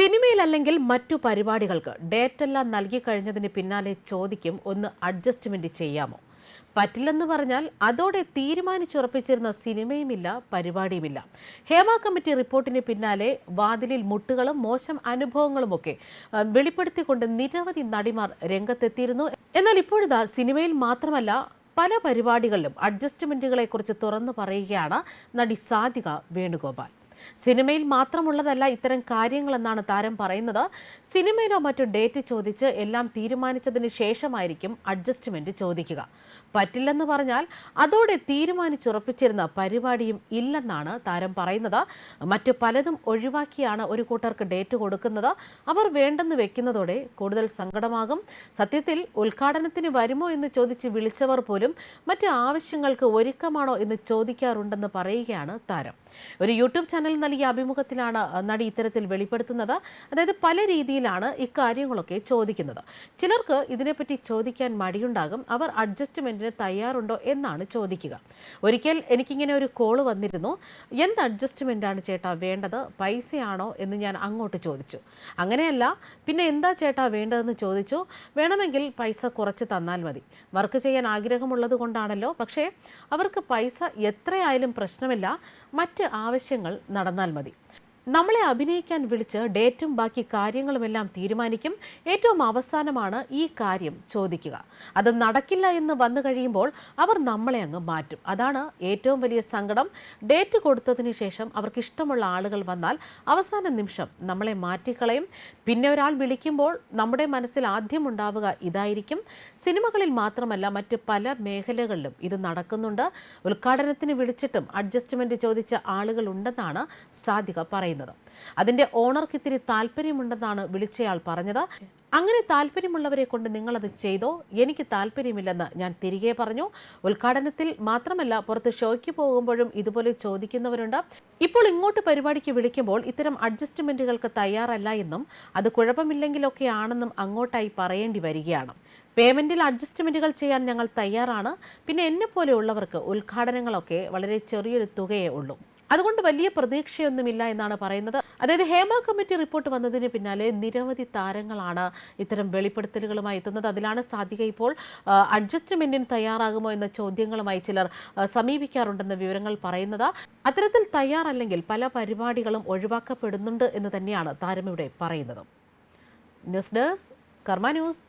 സിനിമയിലല്ലെങ്കിൽ മറ്റു പരിപാടികൾക്ക് ഡേറ്റ് എല്ലാം നൽകി കഴിഞ്ഞതിന് പിന്നാലെ ചോദിക്കും ഒന്ന് അഡ്ജസ്റ്റ്മെന്റ് ചെയ്യാമോ? പറ്റില്ലെന്ന് പറഞ്ഞാൽ അതോടെ തീരുമാനിച്ചുറപ്പിച്ചിരുന്ന സിനിമയുമില്ല പരിപാടിയുമില്ല. ഹേമ കമ്മിറ്റി റിപ്പോർട്ടിന് പിന്നാലെ വാതിലിൽ മുട്ടുകളും മോശം അനുഭവങ്ങളുമൊക്കെ വെളിപ്പെടുത്തിക്കൊണ്ട് നിരവധി നടിമാർ രംഗത്തെത്തിയിരുന്നു. എന്നാൽ ഇപ്പോഴിതാ സിനിമയിൽ മാത്രമല്ല പല പരിപാടികളിലും അഡ്ജസ്റ്റ്മെന്റുകളെ കുറിച്ച് തുറന്നു പറയുകയാണ് നടി സാധിക വേണുഗോപാൽ. സിനിമയിൽ മാത്രമുള്ളതല്ല ഇത്തരം കാര്യങ്ങളെന്നാണ് താരം പറയുന്നത്. സിനിമയിലോ മറ്റോ ഡേറ്റ് ചോദിച്ച് എല്ലാം തീരുമാനിച്ചതിന് ശേഷമായിരിക്കും അഡ്ജസ്റ്റ്മെന്റ് ചോദിക്കുക. പറ്റില്ലെന്ന് പറഞ്ഞാൽ അതോടെ തീരുമാനിച്ചുറപ്പിച്ചിരുന്ന പരിപാടിയും ഇല്ലെന്നാണ് താരം പറയുന്നത്. മറ്റു പലതും ഒഴിവാക്കിയാണ് ഒരു കൂട്ടർക്ക് ഡേറ്റ് കൊടുക്കുന്നത്. അവർ വേണ്ടെന്ന് വെക്കുന്നതോടെ കൂടുതൽ സങ്കടമാകും. സത്യത്തിൽ ഉദ്ഘാടനത്തിന് വരുമോ എന്ന് ചോദിച്ച് വിളിച്ചവർ പോലും മറ്റ് ആവശ്യങ്ങൾക്ക് ഒരുക്കമാണോ എന്ന് ചോദിക്കാറുണ്ടെന്ന് പറയുകയാണ് താരം. ഒരു യൂട്യൂബ് ചാനൽ നൽകിയ അഭിമുഖത്തിലാണ് നടി ഇത്തരത്തിൽ വെളിപ്പെടുത്തുന്നത്. അതായത് പല രീതിയിലാണ് ഇക്കാര്യങ്ങളൊക്കെ ചോദിക്കുന്നത്. ചിലർക്ക് ഇതിനെപ്പറ്റി ചോദിക്കാൻ മടിയുണ്ടാകും. അവർ അഡ്ജസ്റ്റ്മെന്റിന് തയ്യാറുണ്ടോ എന്നാണ് ചോദിക്കുക. ഒരിക്കൽ എനിക്കിങ്ങനെ ഒരു കോൾ വന്നിരുന്നു. എന്ത് ആണ് ചേട്ടാ വേണ്ടത്? പൈസയാണോ എന്ന് ഞാൻ അങ്ങോട്ട് ചോദിച്ചു. അങ്ങനെയല്ല പിന്നെ എന്താ ചേട്ടാ വേണ്ടതെന്ന് ചോദിച്ചു. വേണമെങ്കിൽ പൈസ കുറച്ച് തന്നാൽ മതി. വർക്ക് ചെയ്യാൻ ആഗ്രഹമുള്ളത് കൊണ്ടാണല്ലോ. പക്ഷേ അവർക്ക് പൈസ എത്രയായാലും പ്രശ്നമില്ല. മറ്റ് ആവശ്യങ്ങൾ നടന്നാൽ മതി നമ്മളെ അഭിനയിക്കാൻ വിളിച്ച് ഡേറ്റും ബാക്കി കാര്യങ്ങളുമെല്ലാം തീരുമാനിക്കും. ഏറ്റവും അവസാനമാണ് ഈ കാര്യം ചോദിക്കുക. അത് നടക്കില്ല എന്ന് വന്നു കഴിയുമ്പോൾ അവർ നമ്മളെ അങ്ങ് മാറ്റും. അതാണ് ഏറ്റവും വലിയ സങ്കടം. ഡേറ്റ് കൊടുത്തതിന് ശേഷം അവർക്ക് ഇഷ്ടമുള്ള ആളുകൾ വന്നാൽ അവസാന നിമിഷം നമ്മളെ മാറ്റിക്കളയും. പിന്നെ ഒരാൾ വിളിക്കുമ്പോൾ നമ്മുടെ മനസ്സിൽ ആദ്യം ഉണ്ടാവുക ഇതായിരിക്കും. സിനിമകളിൽ മാത്രമല്ല മറ്റ് പല മേഖലകളിലും ഇത് നടക്കുന്നുണ്ട്. ഉദ്ഘാടനത്തിന് വിളിച്ചിട്ടും അഡ്ജസ്റ്റ്മെന്റ് ചോദിച്ച ആളുകൾ ഉണ്ടെന്നാണ് സാധിക പറയുന്നത്. അതിന്റെ ഓണർക്ക് ഇത്തിരി താല്പര്യമുണ്ടെന്നാണ് വിളിച്ചയാൾ പറഞ്ഞത്. അങ്ങനെ താല്പര്യമുള്ളവരെ കൊണ്ട് നിങ്ങളത് ചെയ്തോ? എനിക്ക് താല്പര്യമില്ലെന്ന് ഞാൻ തിരികെ പറഞ്ഞു. ഉദ്ഘാടനത്തിൽ മാത്രമല്ല പുറത്ത് ഷോയ്ക്ക് പോകുമ്പോഴും ഇതുപോലെ ചോദിക്കുന്നവരുണ്ട്. ഇപ്പോൾ ഇങ്ങോട്ട് പരിപാടിക്ക് വിളിക്കുമ്പോൾ ഇത്തരം അഡ്ജസ്റ്റ്മെന്റുകൾക്ക് തയ്യാറല്ല എന്നും അത് കുഴപ്പമില്ലെങ്കിലൊക്കെ ആണെന്നും അങ്ങോട്ടായി പറയേണ്ടി വരികയാണ്. പേയ്മെന്റിൽ അഡ്ജസ്റ്റ്മെന്റുകൾ ചെയ്യാൻ ഞങ്ങൾ തയ്യാറാണ്. പിന്നെ എന്നെ പോലെയുള്ളവർക്ക് ഉദ്ഘാടനങ്ങളൊക്കെ വളരെ ചെറിയൊരു തുകയേ ഉള്ളൂ. അതുകൊണ്ട് വലിയ പ്രതീക്ഷയൊന്നുമില്ല എന്നാണ് പറയുന്നത്. അതായത് ഹേമ കമ്മിറ്റി റിപ്പോർട്ട് വന്നതിന് പിന്നാലെ നിരവധി താരങ്ങളാണ് ഇത്തരം വെളിപ്പെടുത്തലുകളുമായി എത്തുന്നത്. അതിലാണ് സാധിക ഇപ്പോൾ അഡ്ജസ്റ്റ്മെന്റിന് തയ്യാറാകുമോ എന്ന ചോദ്യങ്ങളുമായി ചിലർ സമീപിക്കാറുണ്ടെന്ന് വിവരങ്ങൾ പറയുന്നത്. അത്തരത്തിൽ തയ്യാറല്ലെങ്കിൽ പല പരിപാടികളും ഒഴിവാക്കപ്പെടുന്നുണ്ട് എന്ന് തന്നെയാണ് താരം ഇവിടെ പറയുന്നത്. News desk Karma news.